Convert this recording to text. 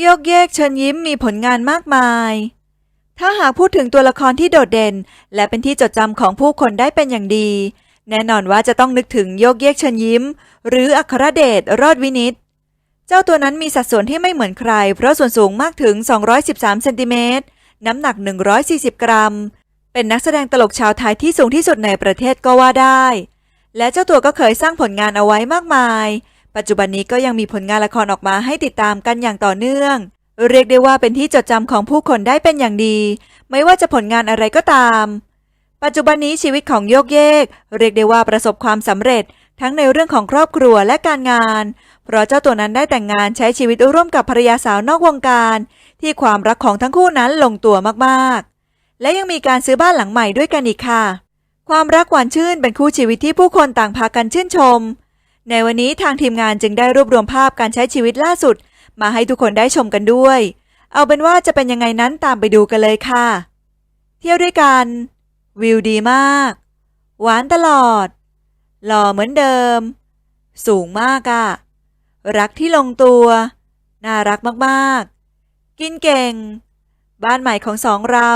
โยกเยกเชิญยิ้มมีผลงานมากมาย ถ้าหากพูดถึงตัวละครที่โดดเด่น และเป็นที่จดจำของผู้คนได้เป็นอย่างดี แน่นอนว่าจะต้องนึกถึงโยกเยกเชิญยิ้ม หรืออัครเดชรอดวินิตเจ้าตัวนั้นมีสัดส่วนที่ไม่เหมือนใคร เพราะส่วนสูงมากถึง 213เซนติเมตรน้ำหนัก 140 กรัม เป็นนักแสดงตลกชาวไทยที่สูงที่สุดในประเทศก็ว่าได้ และเจ้าตัวก็เคยสร้างผลงานเอาไว้มากมาย ปัจจุบันนี้ก็ยังมีผลงานละครออกมาให้ติดตามกันอย่างต่อเนื่อง เรียกได้ว่าเป็นที่จดจำของผู้คนได้เป็นอย่างดี ไม่ว่าจะผลงานอะไรก็ตาม ปัจจุบันนี้ชีวิตของโยกเยก เรียกได้ว่าประสบความสำเร็จ ทั้งในเรื่องของครอบครัวและการงาน เพราะเจ้าตัวนั้นได้แต่งงานใช้ชีวิตร่วมกับภรรยาสาวนอกวงการ ที่ความรักของทั้งคู่นั้นลงตัวมากๆ และยังมีการซื้อบ้านหลังใหม่ด้วยกันอีกค่ะ ความรักหวานชื่นเป็นคู่ชีวิตที่ผู้คนต่างพากันชื่นชม ในวันนี้ทางทีมงานจึงได้รวบรวมภาพการใช้ชีวิตล่าสุด มาให้ทุกคนได้ชมกันด้วย เอาเป็นว่าจะเป็นยังไงนั้นตามไปดูกันเลยค่ะ เที่ยวด้วยกัน วิวดีมาก หวานตลอด หล่อเหมือนเดิม สูงมากอะรักที่ลงตัว น่ารักมากๆ กินเก่ง บ้านใหม่ของสองเรา